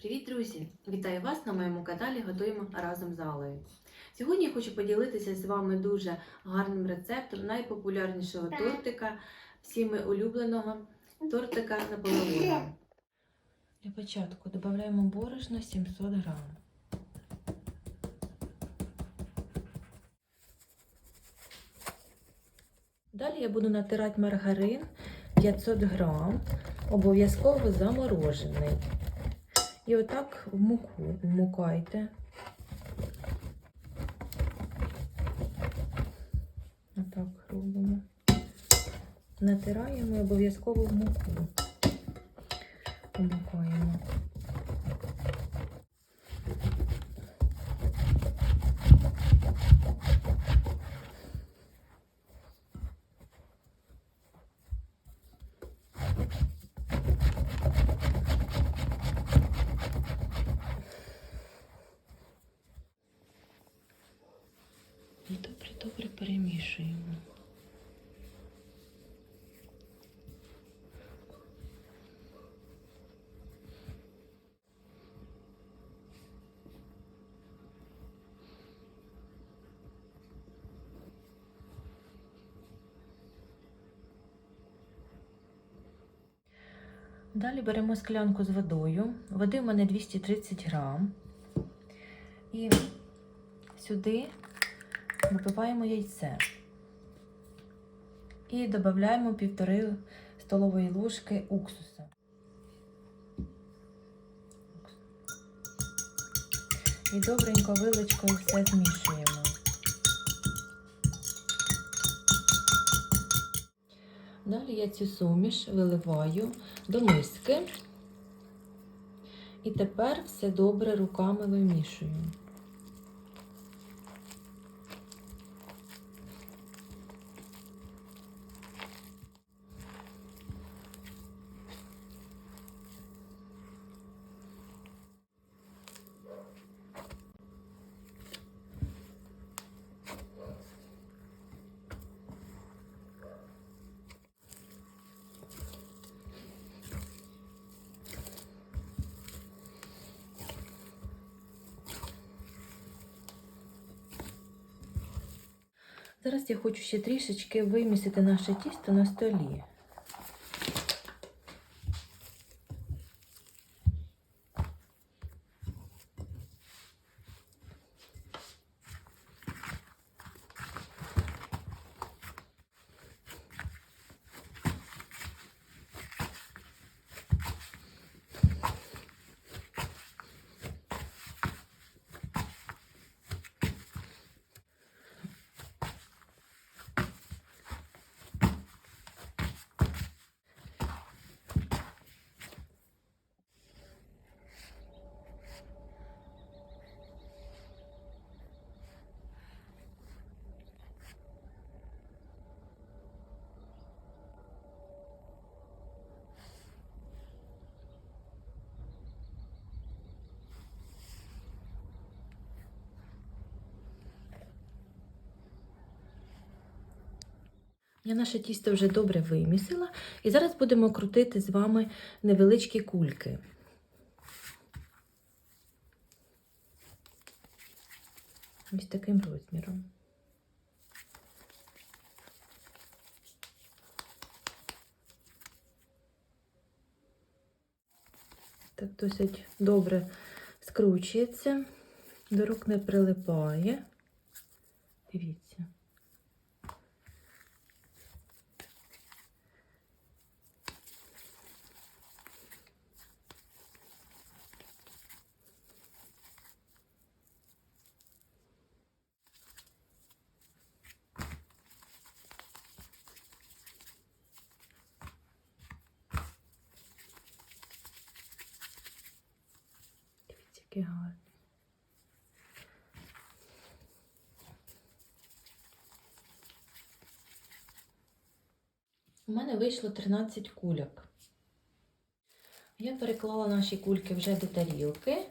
Привіт, друзі! Вітаю вас на моєму каналі Готуємо разом з Алею. Сьогодні я хочу поділитися з вами дуже гарним рецептом найпопулярнішого тортика, всіми улюбленого тортика Наполеона. Для початку додаємо борошно 700 грам. Далі я буду натирати маргарин 500 грам, обов'язково заморожений. І отак в муку вмукайте. Отак робимо. Натираємо і обов'язково в муку. Вмукаємо. І добре-добре перемішуємо. Далі беремо склянку з водою. Води в мене 230 грам. І сюди вибиваємо яйце і додаємо півтори столової ложки уксуса. І добренько вилочкою все змішуємо. Далі я цю суміш виливаю до миски. І тепер все добре руками вимішую. Зараз я хочу ще трішечки вимісити наше тісто на столі. Я наше тісто вже добре вимісила, і зараз будемо крутити з вами невеличкі кульки. Ось таким розміром. Так досить добре скручується, до рук не прилипає. Дивіться. Гарні. У мене вийшло 13 кульок. Я переклала наші кульки вже до тарілки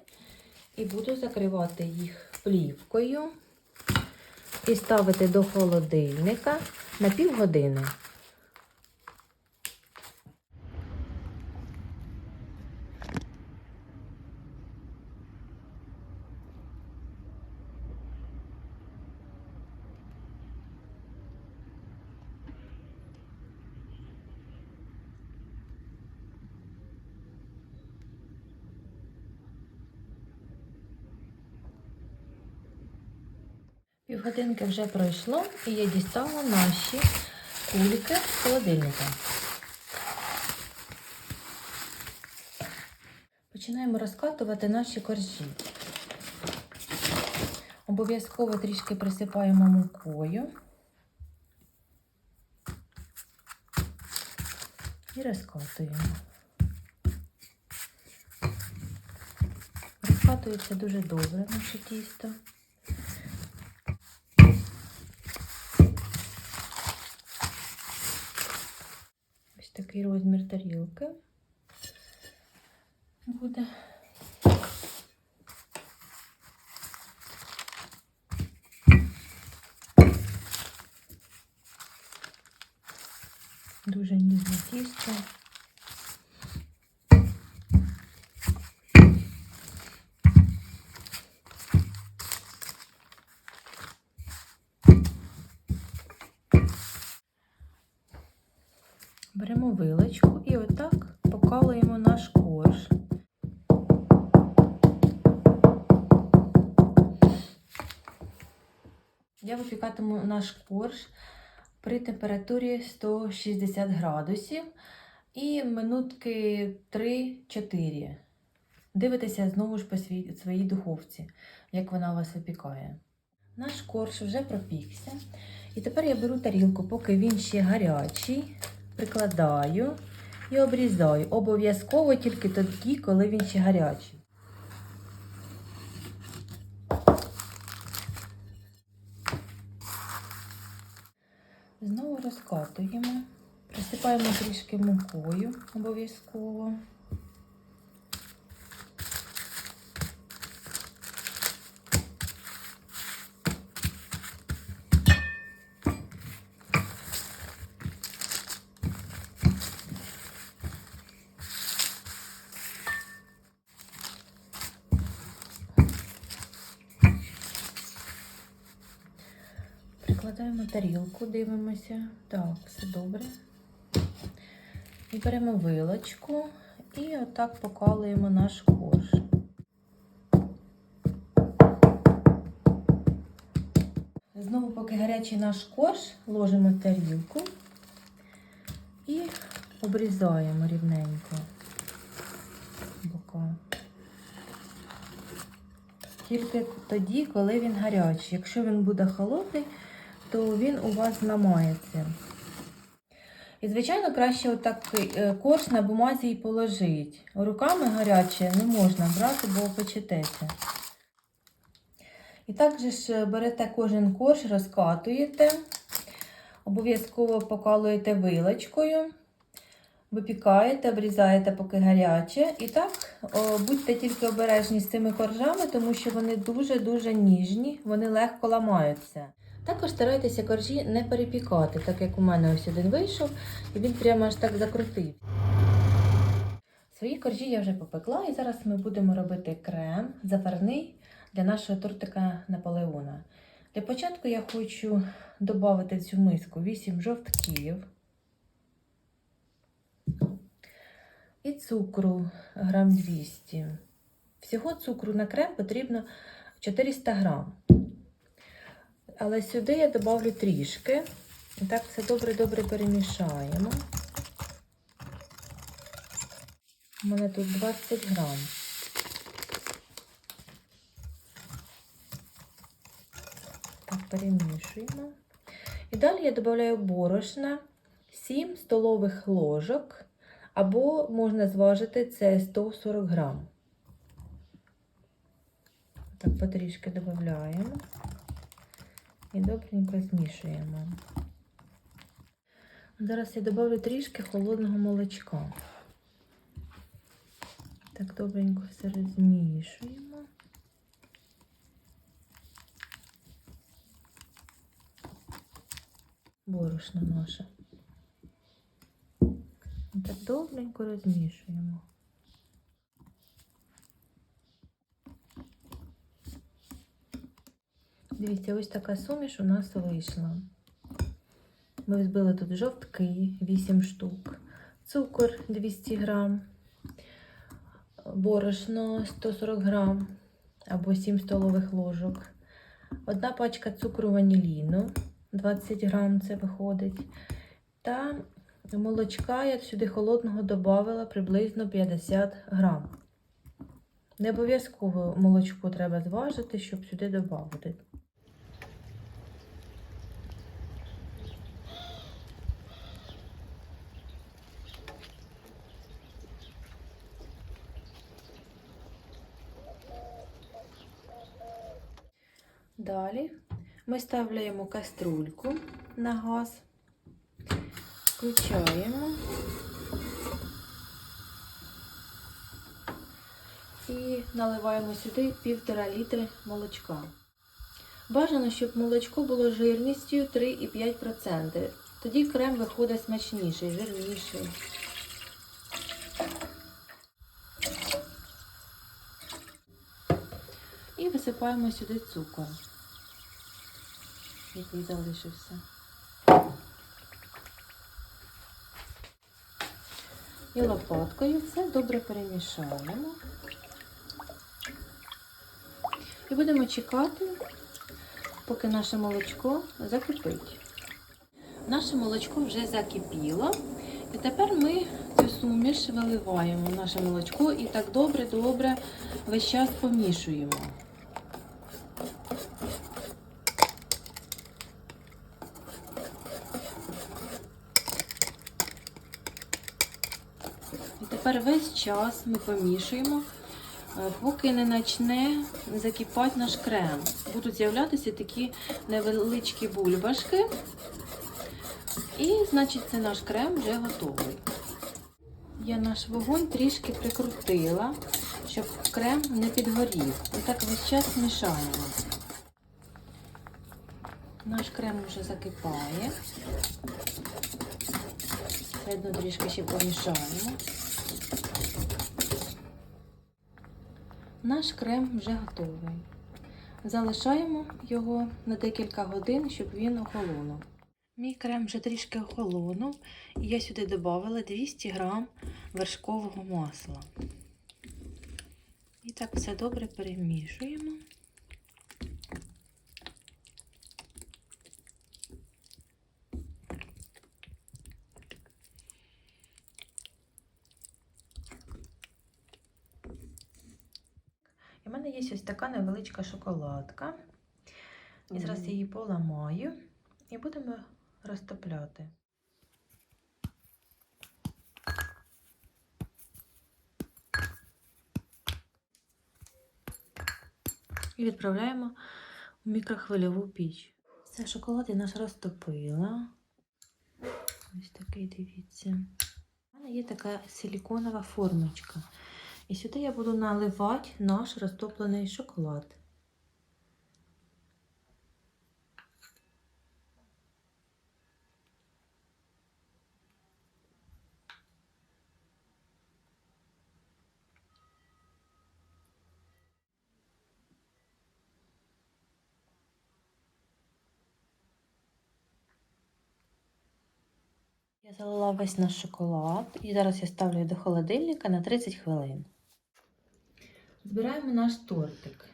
і буду закривати їх плівкою і ставити до холодильника на півгодини. Півгодинки вже пройшло, і я дістала наші кульки з холодильника. Починаємо розкатувати наші коржі. Обов'язково трішки присипаємо мукою і розкатуємо. Розкатується дуже добре наше тісто. такий розмір тарілки буде. Дуже ніжне тісто. Я випікатиму наш корж при температурі 160 градусів і минутки 3-4. Дивитеся знову ж по своїй духовці, як вона у вас випікає. Наш корж вже пропікся. І тепер я беру тарілку, поки він ще гарячий, прикладаю і обрізаю. Обов'язково тільки тоді, коли він ще гарячий. Знову розкатуємо, присипаємо трішки мукою обов'язково. Тарілку, дивимося. Так, все добре. І беремо вилочку і отак покалуємо наш корж. Знову, поки гарячий наш корж, ложимо тарілку і обрізаємо рівненько бока. Тільки тоді, коли він гарячий. Якщо він буде холодний, то він у вас зламається. І, звичайно, краще отак е, корж на бумазі і положити. Руками гаряче не можна брати, бо печетеся. І також ж берете кожен корж, розкатуєте, обов'язково покалуєте вилочкою, випікаєте, обрізаєте, поки гаряче. І так, о, будьте тільки обережні з цими коржами, тому що вони дуже-дуже ніжні, вони легко ламаються. Також старайтеся коржі не перепікати, так як у мене ось один вийшов, і він прямо аж так закрутив. Свої коржі я вже попекла, і зараз ми будемо робити крем заварний для нашого тортика Наполеона. Для початку я хочу додати в цю миску 8 жовтків і цукру грам 200. Всього цукру на крем потрібно 400 грам. Але сюди я додавлю трішки. І так все добре-добре перемішаємо. У мене тут 20 грам. Так, перемішуємо. І далі я додаю борошна 7 столових ложок, або можна зважити це 140 грам. Так, потрішки додаємо і добренько змішуємо. Зараз я додавлю трішки холодного молочка. Так, добренько все розмішуємо. Борошно наше. Так добренько розмішуємо. Дивіться, ось така суміш у нас вийшла. Ми взбили тут жовтки 8 штук, цукор 200 грам, борошно 140 грам або 7 столових ложок, одна пачка цукру ваніліну, 20 грам це виходить. Та молочка я сюди холодного додавала приблизно 50 грам. Не обов'язково молочко треба зважити, щоб сюди додати. Далі ми ставляємо каструльку на газ, включаємо і наливаємо сюди півтора літри молочка. Бажано, щоб молочко було жирністю 3,5%. Тоді крем виходить смачніший, жирніший. І висипаємо сюди цукор, який залишився. І лопаткою все добре перемішаємо. І будемо чекати, поки наше молочко закипить. Наше молочко вже закипіло. І тепер ми цю суміш виливаємо в наше молочко і так добре-добре весь час помішуємо. І тепер весь час ми помішуємо, е, поки не почне закипати наш крем. Будуть з'являтися такі невеличкі бульбашки. І, значить, це наш крем вже готовий. Я наш вогонь трішки прикрутила, щоб крем не підгорів. І так весь час мішаємо. Наш крем вже закипає. Видно, трішки ще помішаємо. Наш крем вже готовий. Залишаємо його на декілька годин, щоб він охолонув. Мій крем вже трішки охолонув, і я сюди додавала 200 грам вершкового масла. І так все добре перемішуємо. У мене є ось така невеличка шоколадка. І зараз я її поламаю і будемо розтопляти. І відправляємо у мікрохвильову піч. Все, шоколад я наш розтопила. Ось такий, дивіться. У мене є така силіконова формочка. І сюди я буду наливати наш розтоплений шоколад. Я залила весь наш шоколад і зараз я ставлю до холодильника на 30 хвилин. Збираємо наш тортик.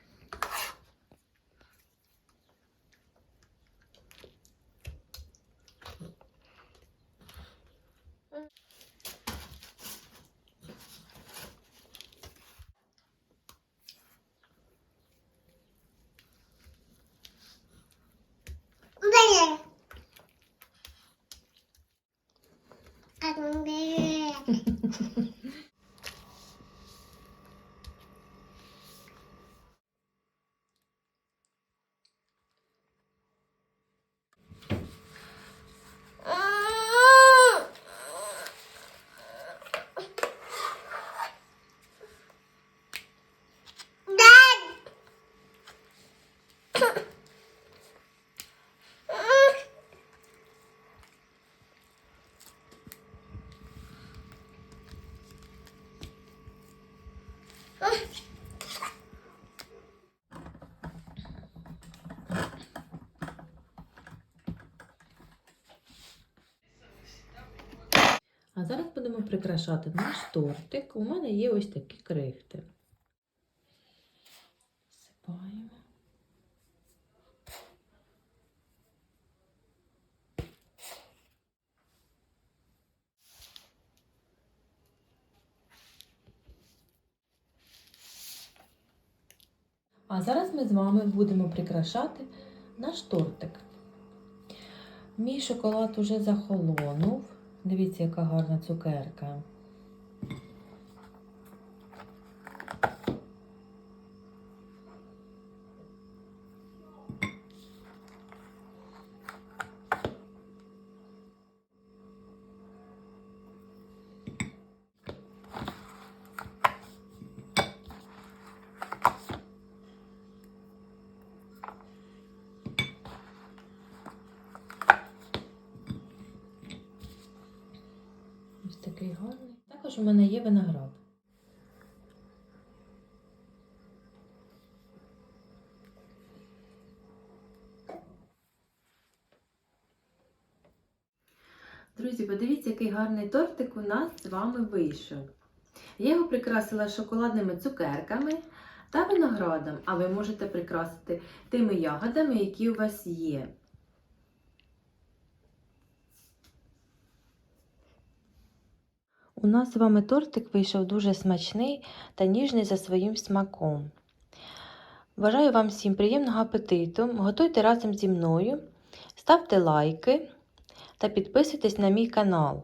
Зараз будемо прикрашати наш тортик. У мене є ось такі крихти. Сипаємо. А зараз ми з вами будемо прикрашати наш тортик. Мій шоколад уже захолонув. Дивіться, яка гарна цукерка. Ось такий гарний. Також у мене є виноград. Друзі, подивіться, який гарний тортик у нас з вами вийшов. Я його прикрасила шоколадними цукерками та виноградом, а ви можете прикрасити тими ягодами, які у вас є. У нас з вами тортик вийшов дуже смачний та ніжний за своїм смаком. Бажаю вам всім приємного апетиту. Готуйте разом зі мною, ставте лайки та підписуйтесь на мій канал.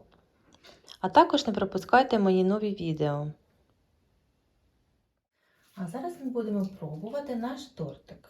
А також не пропускайте мої нові відео. А зараз ми будемо пробувати наш тортик.